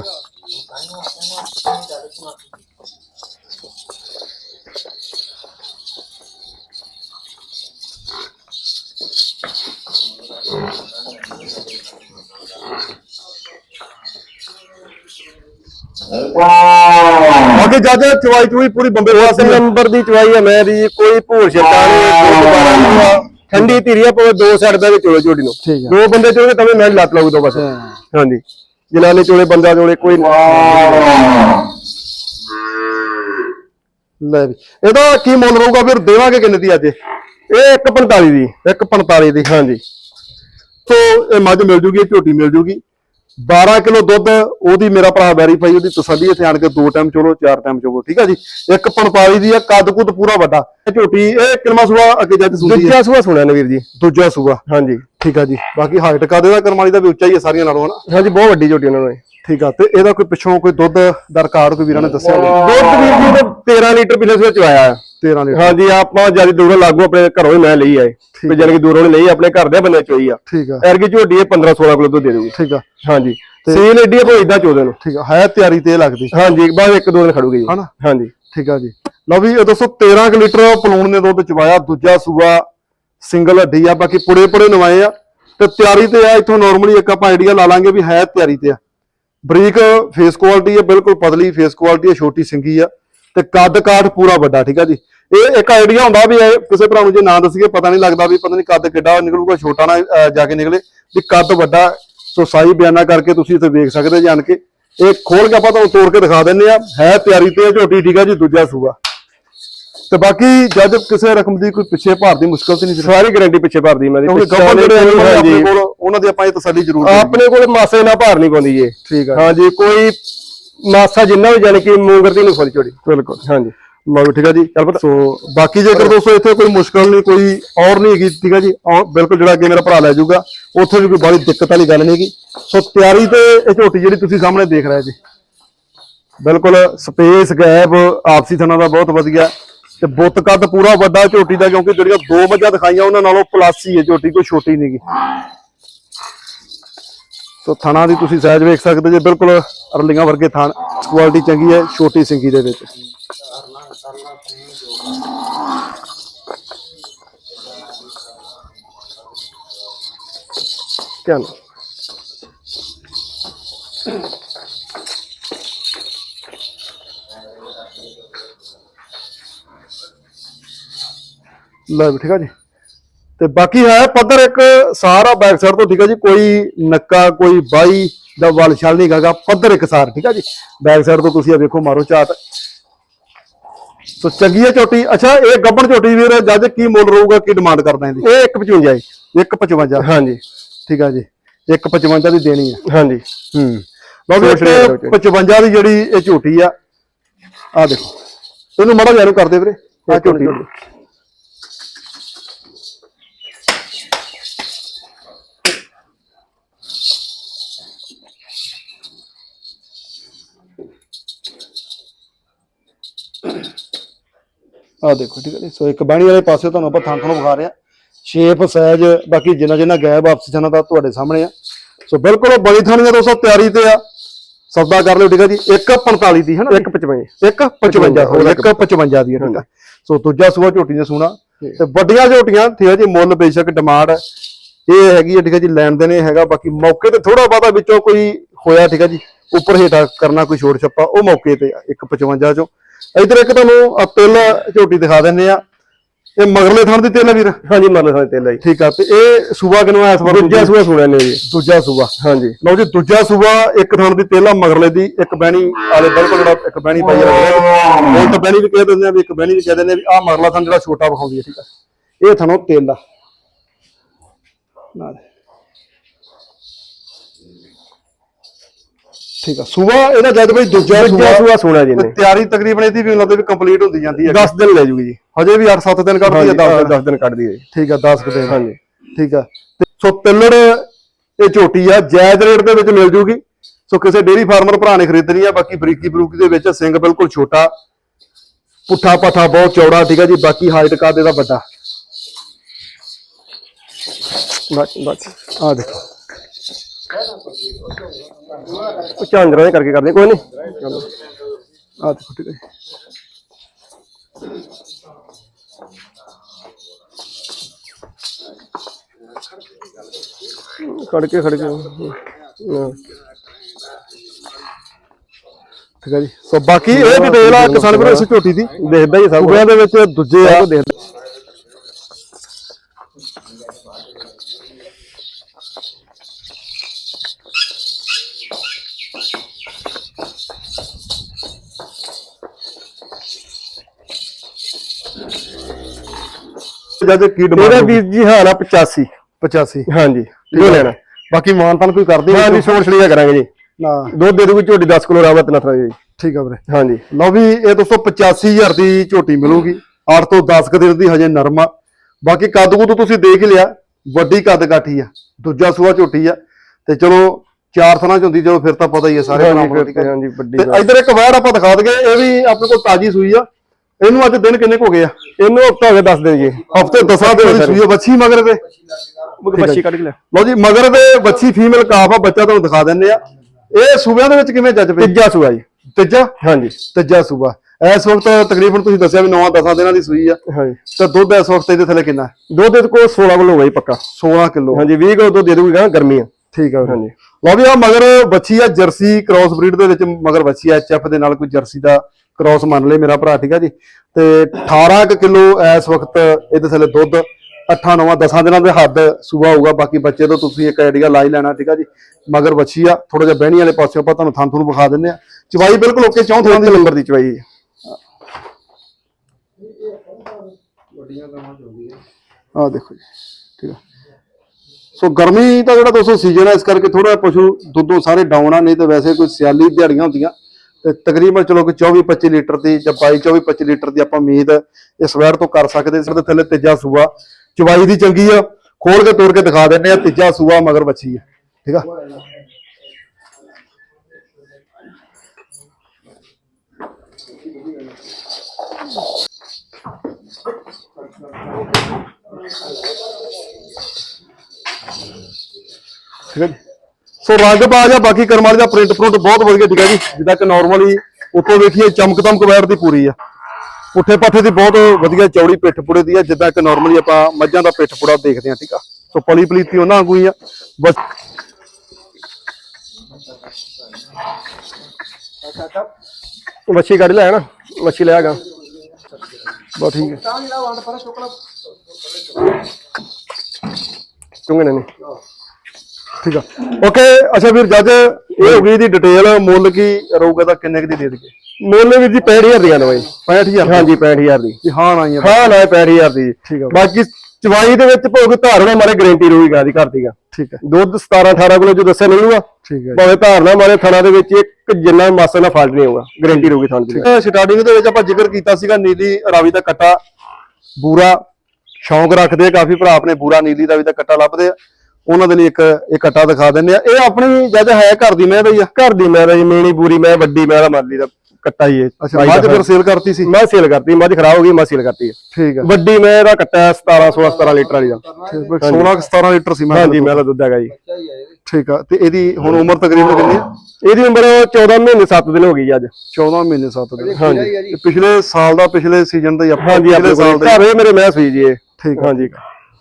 ਬਾਕੀ ਜੱਜ ਚਵਾਈ ਚੂਈ ਪੂਰੀ ਬੰਬੇ ਵਾਸਤੇ ਨੰਬਰ ਦੀ ਚਵਾਈ ਹੈ ਮੈਂ ਦੀ ਕੋਈ ਭੂਰ ਛੱਟਾ ਨਹੀਂ 12 ਕਿਲੋ ਆ। ਠੰਡੀ ਪਵੇ ਦੋ ਸਾਈਡ ਬੈ ਕੇ ਚੋਲੇ ਝੋਟੀ ਨੂੰ। ਦੋ ਬੰਦੇ ਚੋਲੇ ਤਵੇਂ ਮੈਂ ਲੱਤ ਲਾਉ ਦੋ ਬਸ। ਹਾਂਜੀ। ਜਨਾਨੀ ਚੋਲੇ ਬੰਦਾ ਚੋਲੇ ਕੋਈ ਲੈ ਵੀ। ਇਹਦਾ ਕੀ ਮੁੱਲ ਰਹੂਗਾ ਫਿਰ ਦੇਵਾਂਗੇ ਕਿੰਨੇ ਦੀ ਅੱਜ? ਇਹ 145 ਦੀ। 145 ਦੀ ਹਾਂਜੀ। ਸੋ ਇਹ ਮੱਝ ਮਿਲ ਜੂਗੀ ਝੋਟੀ ਮਿਲ ਜੂਗੀ। 12 ਕਿਲੋ ਦੁੱਧ, ਉਹਦੀ ਮੇਰਾ ਭਰਾ ਵੈਰੀਫਾਈ ਉਹਦੀ ਤਸੱਲੀ ਇੱਥੇ ਆਣ ਕੇ ਦੋ ਟਾਈਮ ਚੋਲੋ, ਚਾਰ ਟਾਈਮ ਚੋਲੋ, ਠੀਕ ਆ ਜੀ? 145 ਦੀ ਆ ਕੱਦ ਕੁੱਦ ਪੂਰਾ ਵੱਡਾ। ਝੋਟੀ ਇਹ ਕਿੰਨਾ ਸੂਆ ਅੱਗੇ ਜੱਜ ਸੁਣਦੀ ਹੈ? ਦੂਜਾ ਸੂਆ ਸੁਣਿਆ ਨਵੀਰ ਜੀ। ਦੂਜਾ ਸੂਆ। ਹਾਂਜੀ। ਠੀਕ ਆ ਜੀ। ਬਾਕੀ ਹਾਈਟ ਕੱਦ ਇਹਦਾ ਕਰਮਾਲੀ ਦਾ ਵੀ ਉੱਚਾ ਹੀ ਹੈ ਸਾਰੀਆਂ ਨਾਲੋਂ ਹਨਾ? ਹਾਂਜੀ ਬਹੁਤ ਵੱਡੀ ਝੋਟੀ ਉਹਨਾਂ ਨੇ। ਠੀਕ ਆ ਤੇ ਇਹਦਾ ਕੋਈ ਪਿੱਛੋਂ ਕੋਈ ਦੁੱਧ ਦਾ ਰਿਕਾਰਡ ਕੋਈ ਵੀਰਾਂ ਨੇ ਦੱਸਿਆ ਦੁੱਧ ਵੀਰ ਜੀ ਤੇ 13 ਲੀਟਰ ਪਿਛਲੇ ਸੂਆ ਚਵਾਇਆ ਆ 13 ਲੀਟਰ। ਹਾਂਜੀ ਆਪਾਂ ਜ਼ਿਆਦਾ ਦੂਰੋਂ ਲਾਗੂ ਆਪਣੇ ਘਰੋਂ ਹੀ ਮੈਂ ਲਈ ਆਏ ਤੇ ਜਾਨ ਕਿ ਦੂਰੋਂ ਨਹੀਂ ਆਪਣੇ ਘਰ ਦੇ ਬੰਦੇ ਚੋਈ ਆ। ਠੀਕ ਆ। ਐਰਗੀ ਝੋਟੀ ਇਹ 15 16 ਕਿਲੋ ਦੁੱਧ ਦੇ ਦੂਗੀ ਠੀਕ ਆ। ਹਾਂਜੀ। ਸੀਲ ਏਡੀ ਆ ਕੋਈ ਇਦਾਂ ਚੋਦੇ ਨੂੰ। ਠੀਕ ਆ ਹੈ ਤਿਆਰੀ ਤੇ ਲੱਗਦੀ। ਹਾਂਜੀ ਬਸ ਇੱਕ ਦੋ ਦਿਨ ਖੜੂਗੀ ਜੀ। ਹਨਾ? ਹਾਂਜੀ। ਠੀਕ ਆ ਜੀ। ਲਓ ਵੀ, ਇਹ ਦੱਸੋ 13 ਕੁ ਲੀਟਰ ਪਲੂਣ ਨੇ ਦੁੱਧ ਚਵਾਇਆ, ਦੂਜਾ ਸੂਆ, ਸਿੰਗਲ ਹੱਡੀ ਆ, ਬਾਕੀ ਪੁੜੇ ਪੁੜੇ ਨਵਾਏ ਆ। ਤੇ ਤਿਆਰੀ ਤੇ ਆ, ਇੱਥੋਂ ਨਾਰਮਲੀ ਇੱਕ ਆਪਾਂ ਆਈਡੀਆ ਲਾ ਲਾਂਗੇ ਵੀ ਹੈ ਤਿਆਰੀ ਤੇ ਆ। ਬਰੀਕ ਫੇਸ ਕੁਆਲਿਟੀ ਹੈ ਬਿਲਕੁਲ ਪਤਲੀ ਫੇਸ ਕੁਆਲਿਟੀ ਆ, ਛੋਟੀ ਸਿੰਗੀ ਆ। ਤੇ ਕੱਦ ਕਾਠ ਪੂਰਾ ਵੱਡਾ, ਠੀਕ ਆ ਜੀ। ਇਹ ਇੱਕ ਆਈਡੀਆ ਹੁੰਦਾ ਵੀ ਇਹ ਕਿਸੇ ਭਰਾ ਨੂੰ ਜੇ ਨਾ ਦੱਸੀਏ, ਪਤਾ ਨਹੀਂ ਲੱਗਦਾ ਵੀ ਪਤਾ ਨਹੀਂ ਕੱਦ ਕਿੱਡਾ ਨਿਕਲੂਗਾ, ਛੋਟਾ ਨਾ ਜਾ ਕੇ ਨਿਕਲੇ। ਵੀ ਕੱਦ ਵੱਡਾ, ਸੋ ਸਾਈ ਬਿਆਨਾ ਕਰਕੇ ਤੁਸੀਂ ਇੱਥੇ ਵੇਖ ਸਕਦੇ ਜਾਣ ਕੇ। ਇਹ ਖੋਲ ਕੇ ਆਪਾਂ ਤੁਹਾਨੂੰ ਤੋੜ ਕੇ ਦਿਖਾ ਦਿੰਨੇ ਆ ਹੈ ਤਿਆਰੀ ਤੇ ਝੋਟੀ ਠੀਕ ਆ ਜੀ ਦੂਜਾ ਸੂਆ। ਤੇ ਬਾਕੀ ਜਦ ਕਿਸੇ ਰਕਮ ਦੀ ਕੋਈ ਪਿੱਛੇ ਭਾਰ ਦੀ ਮੁਸ਼ਕਲ ਤੇ ਨਹੀਂ ਸਾਰੀ ਗਾਰੰਟੀ ਪਿੱਛੇ ਭਰਦੀ ਮੈਂ ਦੀ। ਨੇ। ਆਪਣੇ ਕੋਲ ਉਹਨਾਂ ਦੀ ਆਪਾਂ ਇਹ ਤਸੱਲੀ ਜ਼ਰੂਰ। ਆਪਣੇ ਕੋਲ ਮਾਸੇ ਨਾਲ ਭਾਰ ਨਹੀਂ ਪਾਉਂਦੀ ਜੀ ਠੀਕ ਆ। ਹਾਂਜੀ ਕੋਈ ਮਾਸਾ ਜਿੰਨਾ ਵੀ ਜਾਨ ਕਿ ਮੂੰਗਰਤੀ ਨਹੀਂ ਫੋੜੀ ਝੋਟੀ। ਬਿਲਕੁਲ। ਹਾਂਜੀ। ਲਓ ਠੀਕ ਆ ਜੀ। ਚੱਲ ਪਤਾ। ਸੋ ਬਾਕੀ ਜੇਕਰ ਦੋਸਤੋ ਇੱਥੇ ਕੋਈ ਮੁਸ਼ਕਲ ਨਹੀਂ ਕੋਈ ਔਰ ਨਹੀਂ ਹੈਗੀ ਠੀਕ ਆ ਜੀ। ਬਿਲਕੁਲ ਜਿਹੜਾ ਅੱਗੇ ਮੇਰਾ ਭਰਾ ਲੈ ਜਾਊਗਾ ਉੱਥੇ ਵੀ ਕੋਈ ਬੜੀ ਦਿੱਕਤ ਵਾਲੀ ਗੱਲ ਨਹੀਂ ਹੈਗੀ। ਸੋ ਤਿਆਰੀ ਤੇ ਇਹ ਝੋਟੀ ਜਿਹੜੀ ਤੁਸੀਂ ਸਾਹਮਣੇ ਦੇਖ ਰਹੇ ਜੀ। ਬਿਲਕੁਲ ਸਪੇਸ ਗੈਪ ਆਪਸੀ ਥਣਾ ਦਾ ਬਹੁਤ ਵਧੀਆ। ਤੇ ਬੁੱਤ ਕੱਦ ਪੂਰਾ ਵੱਡਾ ਝੋਟੀ ਦਾ ਕਿਉਂਕਿ ਜਿਹੜੀਆਂ ਦੋ ਮੱਝਾਂ ਦਿਖਾਈਆਂ ਉਹਨਾਂ ਨਾਲੋਂ ਪਲੱਸ ਹੀ ਹੈ ਝੋਟੀ ਕੋਈ ਛੋਟੀ ਨਹੀਂਗੀ ਸੋ ਥਣਾ ਦੀ ਤੁਸੀਂ ਸਾਈਜ਼ ਵੇਖ ਸਕਦੇ ਜੇ। ਬਿਲਕੁਲ ਅਰਲੀਆਂ ਵਰਗੇ ਥਣ ਕੁਆਲਿਟੀ ਚੰਗੀ ਹੈ ਛੋਟੀ ਸਿੰਗੀ ਦੇ ਵਿੱਚ। ਧਿਆਨ ਲੈ ਵੀ ਠੀਕ ਆ ਜੀ। ਤੇ ਬਾਕੀ ਹੈ ਪੱਧਰ ਇੱਕ ਸਾਰਾ ਬੈਕ ਸਾਈਡ ਤੋਂ ਠੀਕ ਆ ਜੀ, ਕੋਈ ਨੱਕਾ, ਕੋਈ ਬਾਈ ਦਾ ਵਲ ਛਲ ਨਹੀਂ ਗਾਗਾ ਪੱਧਰ ਇੱਕ ਸਾਰ, ਠੀਕ ਆ ਜੀ। ਬੈਕ ਸਾਈਡ ਤੋਂ ਤੁਸੀਂ ਆ ਵੇਖੋ, ਮਾਰੋ ਝਾਤ ਸੋ ਚੰਗੀ ਹੈ ਝੋਟੀ। ਅੱਛਾ ਇਹ ਗੱਬਣ ਝੋਟੀ ਵੀਰ ਜੱਜ ਕੀ ਮੁੱਲ ਰਹੂਗਾ ਕੀ ਡਿਮਾਂਡ ਕਰਦਾ ਇਹਦੀ? ਇਹ 155 ਜੀ। 155 ਹਾਂਜੀ। ਠੀਕ ਆ ਜੀ। 155 ਦੀ ਦੇਣੀ ਆ। ਹਾਂਜੀ। ਹੂੰ। ਲਓ ਵੀ ਛੋਟੀ ਜਿਹੀ ਇੱਕ 55 ਦੀ ਜਿਹੜੀ ਇਹ ਝੋਟੀ ਆ ਆ ਦੇਖੋ। ਇਹਨੂੰ ਮੜਾ ਜਾਨੂੰ ਕਰਦੇ ਵੀਰੇ ਆ ਝੋਟੀ। ਆ ਦੇਖੋ ਠੀਕ ਹੈ ਜੀ। ਸੋ ਇੱਕ ਬਾਣੀ ਵਾਲੇ ਪਾਸੇ ਤੁਹਾਨੂੰ ਆਪਾਂ ਥਾਂ ਥਾਂ ਵਿਖਾ ਰਹੇ ਆ ਸ਼ੇਪ ਸਾਈਜ਼ ਬਾਕੀ ਜਿੰਨਾ ਜਿੰਨਾ ਗੈਪ ਆਪਸ ਜਨਾ ਦਾ ਤੁਹਾਡੇ ਸਾਹਮਣੇ ਆ। ਸੋ ਬਿਲਕੁਲ ਬੜੀ ਥਾਣੀਆਂ ਦੋਸਤੋ ਤਿਆਰੀ ਤੇ ਆ। ਸੌਦਾ ਕਰ ਲਿਓ ਠੀਕ ਹੈ ਜੀ। 145 ਦੀ ਹੈ ਨਾ 155 155 155 ਦੀ ਹੈ ਠੀਕ ਆ ਸੋ ਦੂਜਾ ਸੂਆ ਝੋਟੀ ਦੇ ਸੂਣਾ। ਤੇ ਵੱਡੀਆਂ ਝੋਟੀਆਂ ਠੀਕ ਹੈ ਜੀ ਮੁੱਲ ਬੇਸ਼ੱਕ ਡਿਮਾਂਡ। ਇਹ ਹੈਗੀ ਹੈ ਠੀਕ ਹੈ ਜੀ ਲੈਣ ਦੇਣੇ ਹੈਗਾ। ਬਾਕੀ ਮੌਕੇ ਤੇ ਥੋੜਾ ਬਾਦਾ ਵਿੱਚੋਂ ਕੋਈ ਹੋਇਆ ਠੀਕ ਹੈ ਜੀ ਉੱਪਰ ਹੇਠਾਂ ਕਰਨਾ ਕੋਈ ਛੋੜ ਛੱਪਾ ਉਹ ਮੌਕੇ ਤੇ ਆ 155 ਚੋਂ। ਇਧਰ ਇੱਕ ਤੁਹਾਨੂੰ ਆ ਤਿਲ ਝੋਟੀ ਦਿਖਾ ਦਿੰਨੇ ਆ। ਇਹ ਮਗਰਲੇ ਥਣ ਦੀ ਤਿਲ ਆ ਵੀਰ? ਹਾਂਜੀ ਮਰਲੇ ਸਾਂ ਤੇਲ ਆ ਜੀ। ਠੀਕ ਆ ਤੇ ਇਹ ਸੂਆ ਕਿਨੋਂ ਇਸ ਵਾਰ? ਦੂਜਾ ਸੂਆ ਸੁਣਿਆ ਨੇ ਜੀ। ਦੂਜਾ ਸੂਆ ਹਾਂਜੀ। ਲਓ ਜੀ ਦੂਜਾ ਸੂਆ ਇੱਕ ਥਣ ਦੀ ਤੇਲਾ ਮਗਰਲੇ ਦੀ ਇੱਕ ਬਹਿਣੀ ਆਲੇ ਬਿਲਕੁਲ ਜਿਹੜਾ ਇੱਕ ਬਹਿਣੀ ਪਾਈ ਰੱਖਿਆ ਉਹ ਤਾਂ ਬਹਿਣੀ ਵੀ ਕਹਿ ਦਿੰਦੇ ਆ ਵੀ ਇੱਕ ਬਹਿਣੀ ਵੀ ਕਹਿ ਦਿੰਦੇ ਆ ਵੀ ਆਹ ਮਗਰਲਾ ਥਣ ਜਿਹੜਾ ਛੋਟਾ ਵਿਖਾਉਂਦੀ ਹੈ ਠੀਕ ਆ। ਇਹ ਥਣੋਂ ਤੇਲਾ ਨਾਲ। ਠੀਕ ਆ ਸੂਆ ਇਹਦਾ ਜਦ ਬਈ ਦੂਜਾ ਦੂਜਾ ਸੂਆ ਸੁਣਿਆ ਜੀ ਨੇ ਤਿਆਰੀ ਤਕਰੀਬਨ ਇਹਦੀ ਵੀ ਲੱਗਦਾ ਵੀ ਕੰਪਲੀਟ ਹੁੰਦੀ ਜਾਂਦੀ ਹੈ 10 ਦਿਨ ਲੈ ਜੂਗੀ ਜੀ। ਹਜੇ ਵੀ 8-7 ਦਿਨ ਕੱਢਦੀ ਹੈ 10 10 ਦਿਨ। ਕੱਢ ਦੀ ਜੀ। ਠੀਕ ਆ 10 ਕੁ ਦਿਨ। ਹਾਂਜੀ। ਠੀਕ ਆ। ਤੇ ਸੋ ਤਿੱਲੜ ਇਹ ਝੋਟੀ ਆ ਜਾਇਜ਼ ਰੇਟ ਦੇ ਵਿੱਚ ਮਿਲ ਜੂਗੀ। ਸੋ ਕਿਸੇ ਡੇਰੀ ਫਾਰਮਰ ਭਰਾ ਨੇ ਖਰੀਦਣੀ ਆ ਬਾਕੀ ਬਰੀਕੀ ਬਰੂਕੀ ਦੇ ਵਿੱਚ ਸਿੰਘ ਬਿਲਕੁਲ ਛੋਟਾ। ਪੁੱਠਾ ਪੱਠਾ ਬਹੁਤ ਚੌੜਾ ਠੀਕ ਆ ਜੀ। ਬਾਕੀ ਹਾਈਟ ਕਾਦੇ ਦਾ ਵੱਡਾ? ਬਸ ਬਸ। ਆ ਦੇਖੋ। ਉਹ ਝਾਂਜਰਾਂ ਦੇ ਕਰਕੇ ਕਰਦੇ ਕੋਈ ਨਹੀਂ ਆ ਦੇਖੋ ਠੀਕ ਹੈ। ਜੀ। ਖੜ ਕੇ ਖੜ ਕੇ ਹਾਂ। ਠੀਕ ਹੈ ਜੀ। ਸੋ ਬਾਕੀ ਇਹ ਡਿਟੇਲ ਆ ਕਿਸਾਨ ਵੀਰੋ ਇਸ ਝੋਟੀ ਦੀ। ਦੇਖਦਾ ਹੀ ਸਭ ਦੇ ਵਿੱਚ ਦੂਜੇ ਆ। ਕੁਝ ਦੇਖਦਾ ਜਦ ਕੀ ਇਹਦਾ ਡਿਮਾਂਡ ਵੀਰ ਜੀ ਹਾਲ ਆ 85 85 ਹਾਂਜੀ ਜੋ ਲੈਣਾ? ਬਾਕੀ ਮਾਨਤਾਨ ਕੋਈ ਕਰਦੇ ਹਾਂਜੀ ਛੋੜ ਛੜੀਆ ਕਰਾਂਗੇ ਜੀ। ਨਾ। ਦੁੱਧ ਦੇ ਦੂਗੀ ਝੋਟੀ 10 ਕਿਲੋ ਰਾਵਤ ਨਥਰਾ ਜੀ। ਠੀਕ ਆ ਵੀਰੇ। ਹਾਂਜੀ। ਲਓ ਵੀ ਇਹ ਦੋਸਤੋ 85000 ਦੀ ਝੋਟੀ ਮਿਲੂਗੀ। 8 ਤੋਂ 10 ਕੁ ਦਿਨ ਦੀ ਹਜੇ ਨਰਮ ਬਾਕੀ ਕੱਦ ਕੁੱਦ ਤੁਸੀਂ ਦੇਖ ਹੀ ਲਿਆ ਵੱਡੀ ਕੱਦ ਕਾਠੀ ਆ ਦੂਜਾ ਸੂਆ ਝੋਟੀ ਆ। ਤੇ ਚਲੋ ਚਾਰ ਥਣਾ ਚ ਹੁੰਦੀ ਚਲੋ ਫਿਰ ਤਾਂ ਪਤਾ ਹੀ ਆ ਸਾਰੇ ਭਰਾਵਾਂ ਨੂੰ ਠੀਕ ਆ। ਹਾਂਜੀ, ਵੱਡੀ ਤੇ ਇਧਰ ਇੱਕ ਵੈੜ ਆਪਾਂ ਦਿਖਾ ਦਗੇ ਇਹ ਵੀ ਆਪਣੇ ਕੋਲ ਤਾਜੀ ਸੂਈ ਆ। ਇਹਨੂੰ ਅੱਜ ਦਿਨ ਕਿੰਨੇ ਕੁ ਹੋ ਗਏ ਆ? ਇਹਨੂੰ ਹਫਤਾ ਹੋ ਗਿਆ ਦੱਸ ਦਿਨ ਜੀ ਹਫ਼ਤੇ ਦਸਾਂ ਦੀ ਸੂਈ ਆ ਬੱਚੀ ਮਗਰ ਦੇ। ਬੱਚੀ ਕੱਢ ਕੇ ਲੈ। ਲਓ ਜੀ ਮਗਰ ਦੇ ਬੱਚੀ ਫੀਮੇਲ ਕਾਫ ਆ ਬੱਚਾ ਤੁਹਾਨੂੰ ਦਿਖਾ ਦਿੰਨੇ ਆ। ਇਹ ਸੂਬਿਆਂ ਦੇ ਵਿੱਚ ਕਿਵੇਂ ਜੱਜ ਪਈ ਤੀਜਾ ਸੂਆ ਜੀ। ਤੀਜਾ? ਹਾਂਜੀ। ਤੀਜਾ ਸੂਬਾ। ਇਸ ਵਕਤ ਤਕਰੀਬਨ ਤੁਸੀਂ ਦੱਸਿਆ ਵੀ 9-10 ਦਿਨਾਂ ਦੀ ਸੂਈ ਆ। ਹਾਂਜੀ। ਤਾਂ ਦੁੱਧ ਇਸ ਵਕਤ ਇਹਦੇ ਥੱਲੇ ਕਿੰਨਾ? ਦੁੱਧ ਦੇ ਕੋਲ 16 ਕਿਲੋ ਜੀ ਪੱਕਾ। 16 ਕਿਲੋ। ਹਾਂਜੀ 20 ਕਿਲੋ ਦੁੱਧ ਦੇ ਦੂਗੀ ਗਰਮੀ ਆ। ਠੀਕ ਆ ਹਾਂਜੀ। ਲਓ ਵੀ ਆ ਮਗਰ ਬੱਚੀ ਆ ਜਰਸੀ ਕ੍ਰਾਸ ਬਰੀਡ ਦੇ ਵਿੱਚ ਮਗਰ ਬੱਚੀ ਆ ਐਚਐਫ ਦੇ ਨਾਲ ਕੋਈ ਜਰਸੀ ਦਾ ਕ੍ਰਾਸ ਮੰਨ ਲਏ ਮੇਰਾ ਭਰਾ ਠੀਕ ਆ ਜੀ। ਤੇ 18 ਕੁ ਕਿਲੋ ਇਸ ਵਕਤ ਇਹਦੇ ਥੱਲੇ ਦੁੱਧ 8 9 10 ਦਿਨਾਂ ਦੇ ਹੱਦ ਸੂਆ ਹੋਊਗਾ। ਬਾਕੀ ਬੱਚੇ ਤੋਂ ਤੁਸੀਂ ਇੱਕ ਆਈਡੀਆ ਲਾ ਹੀ ਲੈਣਾ ਠੀਕ ਆ ਜੀ। ਮਗਰ ਬੱਚੀ ਆ ਥੋੜਾ ਜਿਹਾ ਬਹਿਣੀ ਵਾਲੇ ਪਾਸੇ ਆਪਾਂ ਤੁਹਾਨੂੰ ਥਾਂ ਤੁਹਾਨੂੰ ਵਿਖਾ ਦਿੰਨੇ ਆ। ਚਵਾਈ ਬਿਲਕੁਲ ਓਕੇ ਚੌਂ ਥਾਂ ਦੀ ਨੰਬਰ ਦੀ ਚਵਾਈ ਆ ਦੇਖੋ ਜੀ ਠੀਕ ਆ। ਸੋ ਗਰਮੀ ਦਾ ਜਿਹੜਾ ਦੋਸਤੋ ਸੀਜ਼ਨ ਹੈ ਇਸ ਕਰਕੇ ਥੋੜਾ ਪਸ਼ੂ ਦੁੱਧੋਂ ਸਾਰੇ ਡਾਊਨ ਆ, ਨਹੀਂ ਤਾਂ ਵੈਸੇ ਕੋਈ ਸਿਆਲੀ ਦਿਹਾੜੀਆਂ ਹੁੰਦੀਆਂ। ਤੇ ਤਕਰੀਬਨ ਚਲੋ ਕਿ 24 25 ਲੀਟਰ ਦੀ ਜਾਂ 22 24 25 ਲੀਟਰ ਦੀ ਆਪਾਂ ਉਮੀਦ ਇਸ ਵੈਰ ਤੋਂ ਕਰ ਸਕਦੇ ਇਸ ਦੇ ਥੱਲੇ ਤੀਜਾ ਸੂਆ। ਚਵਾਈ ਦੀ ਚੰਗੀ ਆ, ਖੋਲ ਕੇ ਤੋੜ ਕੇ ਦਿਖਾ ਦਿੰਨੇ ਆ ਤੀਜਾ ਸੂਆ ਮਗਰ ਬੱਚੀ ਆ। ਠੀਕ ਆ? ਠੀਕ ਹੈ ਸੋ ਰੰਗ ਆ, ਬਾਕੀ ਕਰਮ ਦਾ ਪ੍ਰਿੰਟ ਪ੍ਰਿੰਟ ਬਹੁਤ ਵਧੀਆ ਠੀਕ ਹੈ ਜੀ। ਜਿੱਦਾਂ ਕਿ ਨਾਰਮਲੀ ਉੱਤੋਂ ਵੇਖੀਏ ਚਮਕ ਦਮਕ ਵੈਰ ਦੀ ਪੂਰੀ ਆ। ਪੁੱਠੇ ਪਾਠੇ ਦੀ ਬਹੁਤ ਵਧੀਆ ਚੌੜੀ ਪਿੱਠ ਪੁੜੇ ਦੀ ਆ, ਜਿੱਦਾਂ ਕਿ ਨਾਰਮਲੀ ਆਪਾਂ ਮੱਝਾਂ ਦਾ ਪਿੱਠ ਪੁੜਾ ਦੇਖਦੇ ਆ ਠੀਕ ਆ। ਸੋ ਪਲੀ ਪਲੀਤੀ ਉਹਨਾਂ ਵਾਂਗੂ ਹੀ ਆ। ਬਸ ਮੱਛੀ ਕੱਢ ਲੈ ਨਾ? ਮੱਛੀ ਲੈ ਆਗਾ ਬਸ ਠੀਕ ਹੈ। ਚੁੰਗੇ ਨੇ। ਠੀਕ ਆ। ਓਕੇ ਅੱਛਾ ਵੀਰ ਜੱਜ ਇਹ ਹੋ ਗਈ ਦੀ ਡਿਟੇਲ ਮੁੱਲ ਕੀ ਰਹੂਗਾ ਤਾਂ ਕਿੰਨੇ ਕੁ ਦੀ ਦੇ ਦਈਏ? ਮੁੱਲ ਵੀਰ ਜੀ 65000 ਦੀਆਂ ਨੇ ਬਾਈ। 65000 ਹਾਂਜੀ 65000 ਦੀ। ਜੀ ਹਾਂ ਆਈ ਆ ਹਾਂ ਨਾ 65000 ਦੀ। ਠੀਕ ਆ। ਬਾਕੀ ਚਵਾਈ ਦੇ ਵਿੱਚ ਭੋਗ ਧਾਰਨਾ ਮਾਰੇ ਗਾਰੰਟੀ ਰਹੂਗੀ ਗਾਂ ਦੀ ਘਰ ਦੀ ਗਾ। ਠੀਕ ਹੈ ਦੁੱਧ 17 18 ਕਿਲੋ ਜੋ ਦੱਸਿਆ ਨਹੀਂ ਹੋਊਗਾ ਠੀਕ ਹੈ ਭਾਵੇਂ ਧਾਰਨਾ ਮਾਰੇ ਥਣਾ ਦੇ ਵਿੱਚ ਇੱਕ ਜਿੰਨਾ ਮਾਸਾ ਨਾਲ ਫਾਲਟ ਨਹੀਂ ਹੋਊਗਾ। ਗਾਰੰਟੀ ਰਹੂਗੀ ਥਣ ਦੀ। ਸਟਾਰਟਿੰਗ ਦੇ ਵਿੱਚ ਆਪਾਂ ਜ਼ਿਕਰ ਕੀਤਾ ਸੀਗਾ ਨੀਲੀ ਰਾਵੀ ਦਾ ਕੱਟਾ ਬੂਰਾ ਸ਼ੌਂਕ ਰੱਖਦੇ ਆ ਕਾਫੀ ਭਰਾ ਆਪਣੇ ਬੂਰਾ ਨੀਲੀ ਦਾ ਕੱਟਾ ਲੱਭਦੇ ਆ। ਉਹਨਾਂ ਦੇ ਲਈ ਇੱਕ ਇਹ ਕੱਟਾ ਦਿਖਾ ਦਿੰਦੇ ਆ। ਇਹ ਆਪਣੀ ਜੱਜ ਹੈ ਘਰ ਦੀ ਮੈਂ ਹੀ ਆ? ਘਰ ਦੀ ਮੈਂ ਜੀ ਮੇਣੀ ਬੂਰੀ ਮੈਂ ਵੱਡੀ ਮੈਂ ਦਾ ਮਾਲੀ ਦਾ ਕੱਟਾ ਹੀ ਹੈ ਅੱਛਾ ਮੱਝ ਫਿਰ ਸੇਲ ਕਰਤੀ ਸੀ? ਮੈਂ ਸੇਲ ਕਰਤੀ ਮੱਝ ਖਰਾਬ ਹੋ ਗਈ ਮੈਂ ਸੇਲ ਕਰਤੀ ਹੈ। ਠੀਕ ਹੈ ਵੱਡੀ ਮੈਂ ਦਾ ਕੱਟਾ 17 16 17 ਲੀਟਰ ਵਾਲੀ ਦਾ। 16 17 ਲੀਟਰ ਸੀ ਮੈਂ ਹਾਂਜੀ ਮੈਂ ਦਾ ਦੁੱਧ ਹੈਗਾ ਜੀ। ਠੀਕ ਆ। ਤੇ ਇਹਦੀ ਹੁਣ ਉਮਰ ਤਕਰੀਬਨ ਕਿੰਨੀ ਆ? ਇਹਦੀ ਉਮਰ 14 ਮਹੀਨੇ 7 ਦਿਨ ਹੋ ਗਈ ਜੀ ਅੱਜ। 14 ਮਹੀਨੇ 7 ਦਿਨ। ਹਾਂਜੀ ਤੇ ਪਿਛਲੇ ਸਾਲ ਦਾ ਪਿਛਲੇ ਸੀਜ਼ਨ ਦਾ ਹੀ ਆਪਾਂ ਹਾਂਜੀ ਆਪਣੇ ਕੋਲ ਦਾ ਘਰ ਇਹ ਮੇਰੇ ਮੈਂ ਸੂਈ ਜੀ ਇਹ। ਠੀਕ ਹਾਂਜੀ।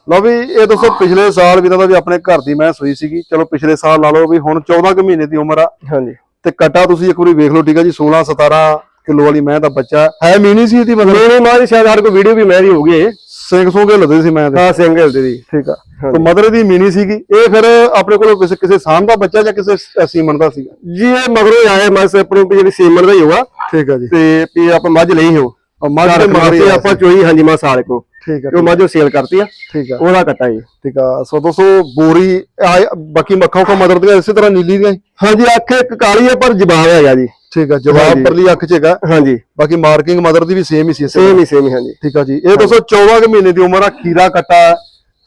ਲਓ ਵੀ ਇਹ ਦੋਸਤੋ ਪਿਛਲੇ ਸਾਲ ਵੀ ਦਾ ਵੀ ਆਪਣੇ ਘਰ ਦੀ ਮੈਂ ਸੂਈ ਸੀਗੀ। ਚਲੋ ਪਿਛਲੇ ਸਾਲ ਲਾ ਲਓ ਵੀ ਹੁਣ 14 ਕੁ ਮਹੀਨੇ ਦੀ ਉਮਰ ਆ। ਹਾਂਜੀ। ਤੇ ਕਟਾ ਤੁਸੀਂ ਇੱਕ ਵਾਰੀ ਵੇਖ ਲਓ ਠੀਕ ਆ ਜੀ 16 17 ਕਿਲੋ ਵਾਲੀ ਮੈਂ ਦਾ ਬੱਚਾ। ਹੈ ਮੀਨੀ ਸੀ ਇਹਦੀ ਮਤਲਬ? ਮੇਰੀ ਮਾਂ ਦੀ ਸ਼ਾਇਦ ਸਾਡੇ ਕੋਲ ਵੀਡੀਓ ਵੀ ਮੈਂ ਦੀ ਹੋ ਗਈ ਸਿੰਘ ਸੋਗੇ ਲੱਦੇ ਸੀ ਮੈਂ ਹਾਂ ਸਿੰਗਲ ਦੀ ਠੀਕ ਆ। ਤੇ ਮਦਰ ਦੀ ਮੀਨੀ ਸੀਗੀ। ਇਹ ਫਿਰ ਆਪਣੇ ਕੋਲ ਕਿਸੇ ਕਿਸੇ ਸਾਂਭ ਦਾ ਬੱਚਾ ਜਾਂ ਕਿਸੇ ਸ- ਸੀਮਨ ਦਾ ਸੀਗਾ? ਜੀ ਇਹ ਮਗਰੋਂ ਆਏ ਮੈਂ ਆਪਣੀ ਵੀ ਜਿਹੜੀ ਸੀਮਨ ਦਾ ਹੀ ਹੋਗਾ ਠੀਕ ਆ ਜੀ। ਤੇ ਵੀ ਆਪਾਂ ਮੱਝ ਲਈ ਹੋ ਮੱਝ ਤੇ ਆਇਆ ਆਪਾਂ ਚੋਈ ਹਾਂਜੀ ਮਾਂ ਸਾਲ ਕੋ। ਠੀਕ ਆ ਜੋ ਮੱਝ ਉਹ ਸੇਲ ਕਰਤੀ ਆ। ਠੀਕ ਆ। ਉਹਦਾ ਕੱਟਾ ਜੀ ਠੀਕ ਆ ਸੋ ਦੋਸਤੋ ਬੋਰੀ ਬਾਕੀ ਮੱਖਾਂ ਕੋ ਮਦਰ ਦੀਆਂ ਇਸੇ ਤਰ੍ਹਾਂ ਨੀਲੀ ਦੀਆਂ ਹੀ। ਹਾਂਜੀ ਅੱਖ ਇੱਕ ਕਾਲੀ ਹੈ ਪਰ ਜਵਾਬ ਹੈਗਾ ਜੀ। ਠੀਕ ਆ ਜਵਾਬ। ਪਰਲੀ ਅੱਖ ਚ ਹੈਗਾ। ਹਾਂਜੀ। ਬਾਕੀ ਮਾਰਕਿੰਗ ਮਦਰ ਦੀ ਵੀ ਸੇਮ ਹੀ ਸੀ ਸੇਮ ਹੀ ਸੇਮ ਹੀ ਹਾਂਜੀ। ਠੀਕ ਆ ਜੀ। ਇਹ ਦੋਸਤੋ 14 ਕੁ ਮਹੀਨੇ ਦੀ ਉਮਰ ਆ ਖੀਰਾ ਕੱਟਾ। ਹੈ।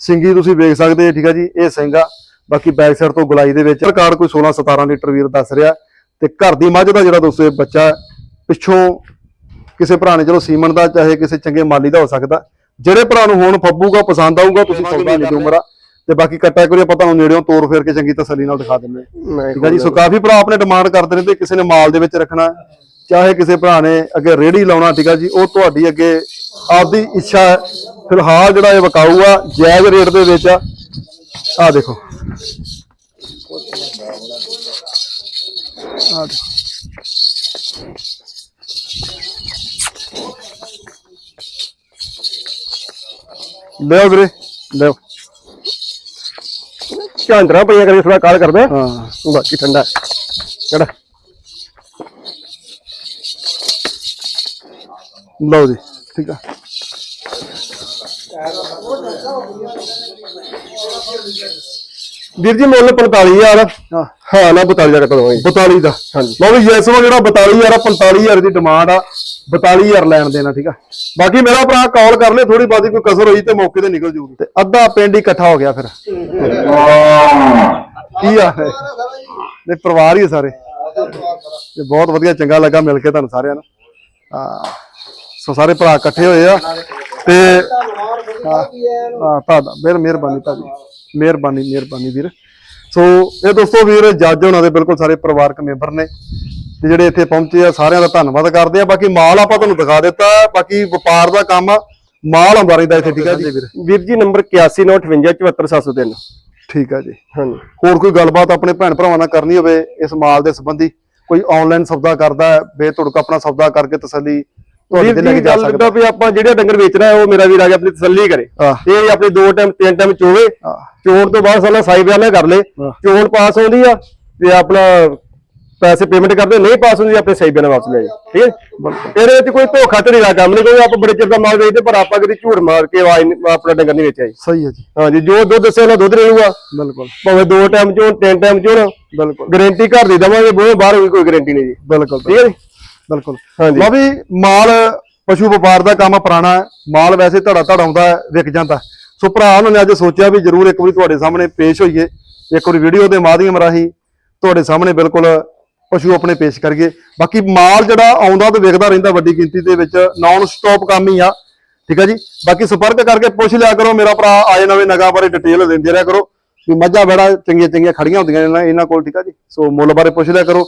ਸਿੰਗੀ ਤੁਸੀਂ ਵੇਖ ਸਕਦੇ ਹੋ ਠੀਕ ਆ ਜੀ ਇਹ ਸਿੰਗਾ ਬਾਕੀ ਬੈਕ ਸਾਈਡ ਤੋਂ ਗੁਲਾਈ ਦੇ ਵਿੱਚ ਰਿਕਾਰਡ ਕੋਈ 16 17 ਲੀਟਰ ਵੀਰ ਦੱਸ ਰਿਹਾ। ਤੇ ਘਰ ਦੀ ਮੱਝ ਦਾ ਜਿਹੜਾ ਦੋਸਤੋ ਇਹ ਬੱਚਾ ਹੈ, ਪਿੱਛੋਂ ਕਿਸੇ ਭਰਾ ਨੇ ਚਲੋ ਸੀਮਨ ਦਾ ਚਾਹੇ ਕਿਸੇ ਚੰਗੇ ਮਾਲੀ ਦਾ ਹੋ ਸਕਦਾ ਜਿਹੜੇ ਭਰਾ ਨੂੰ ਹੁਣ ਫੱਬੂਗਾ ਪਸੰਦ ਆਊਗਾ ਤੁਸੀਂ ਸੌਦਾ ਦੀ ਉਮਰ ਤੇ ਬਾਕੀ ਕੱਟਾ ਇੱਕ ਵਾਰੀ ਆਪਾਂ ਤੁਹਾਨੂੰ ਨੇੜਿਓਂ ਤੋਰ ਫੇਰ ਕੇ ਚੰਗੀ ਤਸੱਲੀ ਨਾਲ ਦਿਖਾ ਦਿੰਦੇ ਹਾਂ। ਠੀਕ ਆ ਜੀ ਸੋ ਕਾਫੀ ਭਰਾ ਆਪਣੇ ਡਿਮਾਂਡ ਕਰਦੇ ਨੇ ਤੇ ਕਿਸੇ ਨੇ ਮਾਲ ਦੇ ਵਿੱਚ ਰੱਖਣਾ ਹੈ, ਚਾਹੇ ਕਿਸੇ ਭਰਾ ਨੇ ਅੱਗੇ ਰੇੜੀ ਲਾਉਣਾ ਠੀਕ ਆ ਜੀ ਉਹ ਤੁਹਾਡੀ ਅੱਗੇ ਆਪਦੀ ਇੱਛਾ ਹੈ। ਫਿਲਹਾਲ ਜਿਹੜਾ ਇਹ ਵਿਕਾਊ ਆ ਜਾਇਜ਼ ਰੇਟ ਦੇ ਵਿੱਚ ਆ। ਆ ਦੇਖੋ। ਆ ਦੇਖੋ। ਲਿਓ ਵੀਰੇ ਲਿਓ ਝਾਂਦਰਾ ਪਈਆਂ ਕਰੇ ਥੋੜਾ ਕਾਲ ਕਰਦੇ ਹਾਂ। ਬਾਕੀ ਠੰਡਾ ਕਿਹੜਾ ਲਓ ਜੀ ਠੀਕ ਆ। ਵੀਰ ਜੀ ਮੁੱਲ 45000 ਹਾਂ। ਹਾਂ ਨਾ 42 ਦਾ ਕੱਟ ਦਵਾਂਗੇ 42 ਦਾ। ਹਾਂਜੀ ਲਓ ਵੀ ਯੈਸ ਵਾ ਜਿਹੜਾ 42000 ਆ 45000 ਦੀ ਡਿਮਾਂਡ ਆ। 42000 ਲੈਣ ਦੇਣਾ ਠੀਕ ਆ। ਬਾਕੀ ਮੇਰਾ ਭਰਾ ਕਾਲ ਕਰ ਲੈ ਥੋੜੀ ਬਾਦੀ ਕੋਈ ਕਸਰ ਹੋਈ ਤੇ ਮੌਕੇ ਤੇ ਨਿਕਲ ਜੂਗੀ। ਤੇ ਅੱਧਾ ਪਿੰਡ ਹੀ ਇਕੱਠਾ ਹੋ ਗਿਆ ਫਿਰ। ਕੀ ਆ? ਨੇ ਪਰਿਵਾਰ ਹੀ ਆ ਸਾਰੇ। ਤੇ ਬਹੁਤ ਵਧੀਆ ਚੰਗਾ ਲੱਗਾ ਮਿਲ ਕੇ ਤੁਹਾਨੂੰ ਸਾਰਿਆਂ ਨੂੰ। ਹਾਂ ਸੋ ਸਾਰੇ ਭਰਾ ਇਕੱਠੇ ਹੋਏ ਆ। ਤੇ ਹਾਂ ਤੁਹਾਡਾ ਮੇਰ ਮਿਹਰਬਾਨੀ ਤੁਹਾਡੀ ਮਿਹਰਬਾਨੀ ਮਿਹਰਬਾਨੀ ਵੀਰ। ਸੋ ਇਹ ਦੋਸਤੋ ਵੀਰ ਜੱਜ ਉਹਨਾਂ ਦੇ ਬਿਲਕੁਲ ਸਾਰੇ ਪਰਿਵਾਰਕ ਮੈਂਬਰ ਨੇ ਤੇ ਜਿਹੜੇ ਇੱਥੇ ਪਹੁੰਚੇ ਆ ਸਾਰਿਆਂ ਦਾ ਧੰਨਵਾਦ ਕਰਦੇ ਆ। ਬਾਕੀ ਮਾਲ ਆਪਾਂ ਤੁਹਾਨੂੰ ਦਿਖਾ ਦਿੱਤਾ। ਬਾਕੀ ਵਪਾਰ ਦਾ ਕੰਮ ਆ, ਮਾਲ ਆਉਂਦਾ ਰਹਿੰਦਾ ਇੱਥੇ ਠੀਕ ਆ ਜੀ? ਵੀਰ। ਵੀਰ ਜੀ ਨੰਬਰ 8195574703 ਠੀਕ ਆ ਜੀ। ਹਾਂਜੀ। ਹੋਰ ਕੋਈ ਗੱਲਬਾਤ ਆਪਣੇ ਭੈਣ ਭਰਾਵਾਂ ਨਾਲ ਕਰਨੀ ਹੋਵੇ ਇਸ ਮਾਲ ਦੇ ਸੰਬੰਧੀ? ਕੋਈ ਆਨਲਾਈਨ ਸੌਦਾ ਕਰਦਾ ਹੈ ਬੇਤੁੜਕ ਆਪਣਾ ਸੌਦਾ ਕਰਕੇ ਤਸੱਲੀ ਤੁਹਾਡੇ ਤੇ ਲੈ ਕੇ ਜੀ ਜਾ ਗੱਲ ਸਕਦਾ। ਵੀ ਆਪਾਂ ਜਿਹੜੇ ਡੰਗਰ ਵੇਚਣਾ ਹੈ ਉਹ ਮੇਰਾ ਵੀਰ ਆ ਕੇ ਆਪਣੀ ਤਸੱਲੀ ਕਰੇ। ਇਹ ਆਪਣੇ ਦੋ ਟਾਈਮ ਤਿੰਨ ਟਾਈਮ ਚੋਵੇ। ਚੋਣ ਤੋਂ ਬਾਅਦ ਸਾਲਾ ਸਾਈ ਬਿਆਨਾ ਕਰ ਲੇ। ਹਾਂ। ਚੋਣ ਪਾਸ ਆਉਂਦੀ ਆ ਤੇ ਆਪਣਾ ਪੈਸੇ ਪੇਮੈਂਟ ਕਰਦੇ ਨਹੀਂ ਪਾਸ ਹੁੰਦੀ ਆਪਣੇ ਸਹੀ ਬਿਆਨਾ ਵਾਪਸ ਲੈ ਜਾ ਠੀਕ ਹੈ ਇਹਦੇ ਵਿੱਚ ਕੋਈ ਧੋਖਾ ਧੜੀ ਦਾ ਕੰਮ ਨਹੀਂ ਕੋਈ ਆਪਾਂ ਬੜੇ ਚਿਰ ਦਾ ਮਾਲ ਵੇਚਦੇ ਪਰ ਆਪਾਂ ਕਦੀ ਝੂਠ ਮਾਰ ਕੇ ਆਵਾਜ਼ ਆਪਣਾ ਡੰਗਰ ਨਹੀਂ ਵੇਚਿਆ ਜੀ। ਸਹੀ ਹੈ ਜੀ। ਹਾਂਜੀ ਜੋ ਦੁੱਧ ਦੱਸਿਆ ਉਹਨਾਂ ਦੁੱਧ ਰਹੂਗਾ ਬਿਲਕੁਲ। ਭਾਵੇਂ ਦੋ ਟਾਈਮ ਚੋਣ ਤਿੰਨ ਟਾਈਮ ਚੋਣ। ਬਿਲਕੁਲ। ਗਾਰੰਟੀ ਘਰ ਦੀ ਦਵਾਂਗੇ ਬੋਏ ਬਾਹਰ ਕੋਈ ਗਾਰੰਟੀ ਨਹੀਂ ਜੀ। ਬਿਲਕੁਲ। ਠੀਕ ਹੈ ਜੀ? ਬਿਲਕੁਲ। ਹਾਂਜੀ। ਲਓ ਵੀ ਮਾਲ ਪਸ਼ੂ ਵਪਾਰ ਦਾ ਕੰਮ ਪੁਰਾਣਾ ਹੈ। ਮਾਲ ਵੈਸੇ ਧੜਾ ਧੜ ਆਉਂਦਾ ਹੈ, ਵਿਕ ਜਾਂਦਾ। ਸੋ ਭਰਾ ਉਹਨਾਂ ਨੇ ਅੱਜ ਸੋਚਿਆ ਵੀ ਜਰੂਰ ਇੱਕ ਵਾਰੀ ਤੁਹਾਡੇ ਸਾਹਮਣੇ ਪੇਸ਼ ਹੋਈਏ। ਇੱਕ ਵਾਰੀ ਵੀਡੀਓ ਦੇ ਮਾਧਿਅਮ ਰਾਹੀਂ ਤੁਹਾਡੇ ਸਾਹਮਣੇ ਬਿਲਕੁਲ ਪਸ਼ੂ ਆਪਣੇ ਪੇਸ਼ ਕਰੀਏ। ਬਾਕੀ ਮਾਲ ਜਿਹੜਾ ਆਉਂਦਾ ਤੇ ਵਿਕਦਾ ਰਹਿੰਦਾ ਵੱਡੀ ਗਿਣਤੀ ਦੇ ਵਿੱਚ ਨਾਨ ਸਟਾਪ ਕੰਮ ਹੀ ਆ। ਠੀਕ ਹੈ ਜੀ? ਬਾਕੀ ਸੰਪਰਕ ਕਰਕੇ ਪੁੱਛ ਲਿਆ ਕਰੋ ਮੇਰਾ ਭਰਾ ਆਏ ਨਵੇਂ ਨਗਾਂ ਬਾਰੇ ਡਿਟੇਲ ਦਿੰਦੇ ਰਿਹਾ ਕਰੋ। ਵੀ ਮੱਝਾਂ ਬੜਾ ਚੰਗੀਆਂ ਚੰਗੀਆਂ ਖੜੀਆਂ ਹੁੰਦੀਆਂ ਨੇ ਇਹਨਾਂ- ਇਹਨਾਂ ਕੋਲ ਠੀਕ ਆ ਜੀ? ਸੋ ਮੁੱਲ ਬਾਰੇ ਪੁੱਛ ਲਿਆ ਕਰੋ।